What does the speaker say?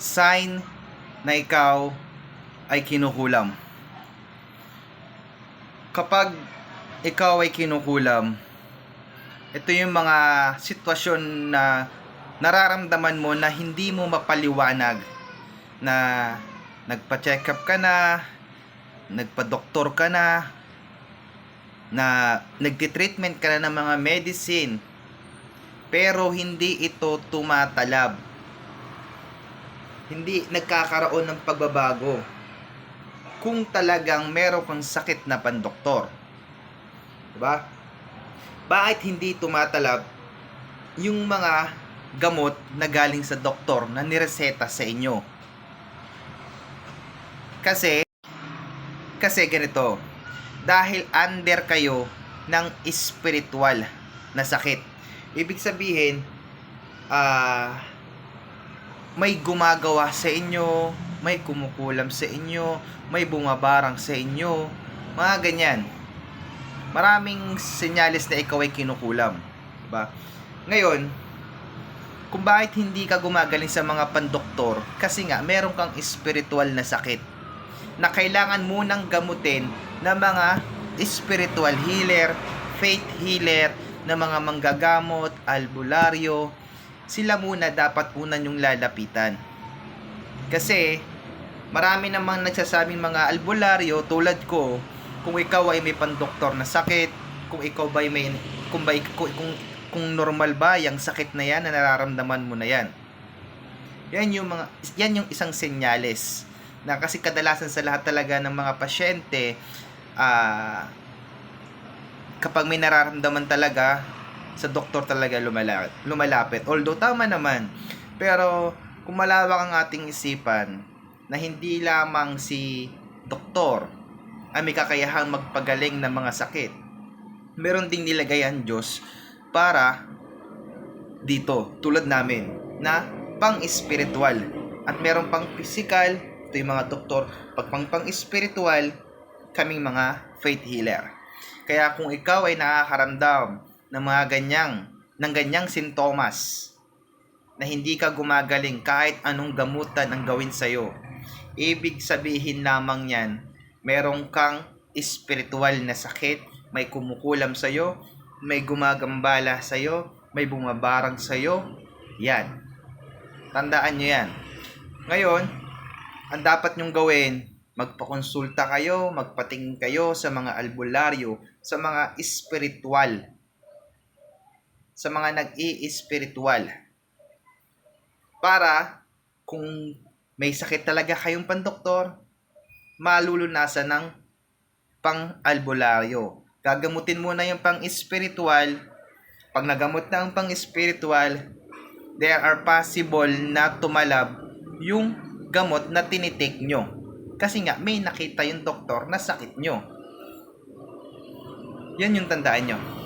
sign na ikaw ay kinukulam. Kapag ikaw ay kinukulam, ito yung mga sitwasyon na nararamdaman mo na hindi mo mapaliwanag na nagpa-check up ka na, nagpa-doktor ka na, na nagti-treatment ka na ng mga medicine, pero hindi ito tumatalab. Hindi nagkakaroon ng pagbabago. Kung talagang meron kang sakit na pandoktor. Diba? Bakit hindi tumatalab yung mga gamot na galing sa doktor na nireseta sa inyo? Kasi, kasi ganito, dahil under kayo ng spiritual na sakit. Ibig sabihin, ah, may gumagawa sa inyo, may kumukulam sa inyo, may bumabarang sa inyo, mga ganyan. Maraming senyales na ikaw ay kinukulam. Diba? Ngayon, kung bakit hindi ka gumagaling sa mga pandoktor, kasi nga, meron kang spiritual na sakit na kailangan munang gamutin ng mga spiritual healer, faith healer, na mga manggagamot, albularyo, sila muna dapat una yung lalapitan. Kasi, marami namang nagsasabing mga albularyo tulad ko, kung ikaw ay may pandoktor na sakit, kung ikaw ba ay may, kung, ba, kung, kung, kung normal ba yung sakit na yan na nararamdaman mo na yan. Yan yung mga yan yung isang senyales na kasi kadalasan sa lahat talaga ng mga pasyente ah kapag may nararamdaman talaga sa doktor talaga lumalapit, lumalapit. Although tama naman. Pero kung malawak ang ating isipan na hindi lamang si doktor ay may kakayahang magpagaling ng mga sakit. Meron ding nilagay ang Diyos para dito, tulad namin, na pang-spiritual. At meron pang physical, ito yung mga doktor. Pag pang pang-spiritual, kaming mga faith healer. Kaya kung ikaw ay nakakaramdam ng mga ganyang, ng ganyang sintomas, na hindi ka gumagaling kahit anong gamutan ang gawin sa'yo, ibig sabihin lamang yan, merong kang spiritual na sakit, may kumukulam sa'yo, may gumagambala sa'yo, may bumabarang sa'yo, yan. Tandaan nyo yan. Ngayon, ang dapat nyong gawin, magpakonsulta kayo, magpatingin kayo sa mga albularyo, sa mga espiritual, sa mga nag-i-espiritual. Para, kung may sakit talaga kayong pandoktor, malulunasan ng pang-albularyo. Gagamutin muna yung pang-espiritual. Pag nagamot na ang pang-espiritual, there are possible na tumalab yung gamot na tinitik nyo. Kasi nga, may nakita yung doktor na sakit nyo. Yan yung tandaan nyo.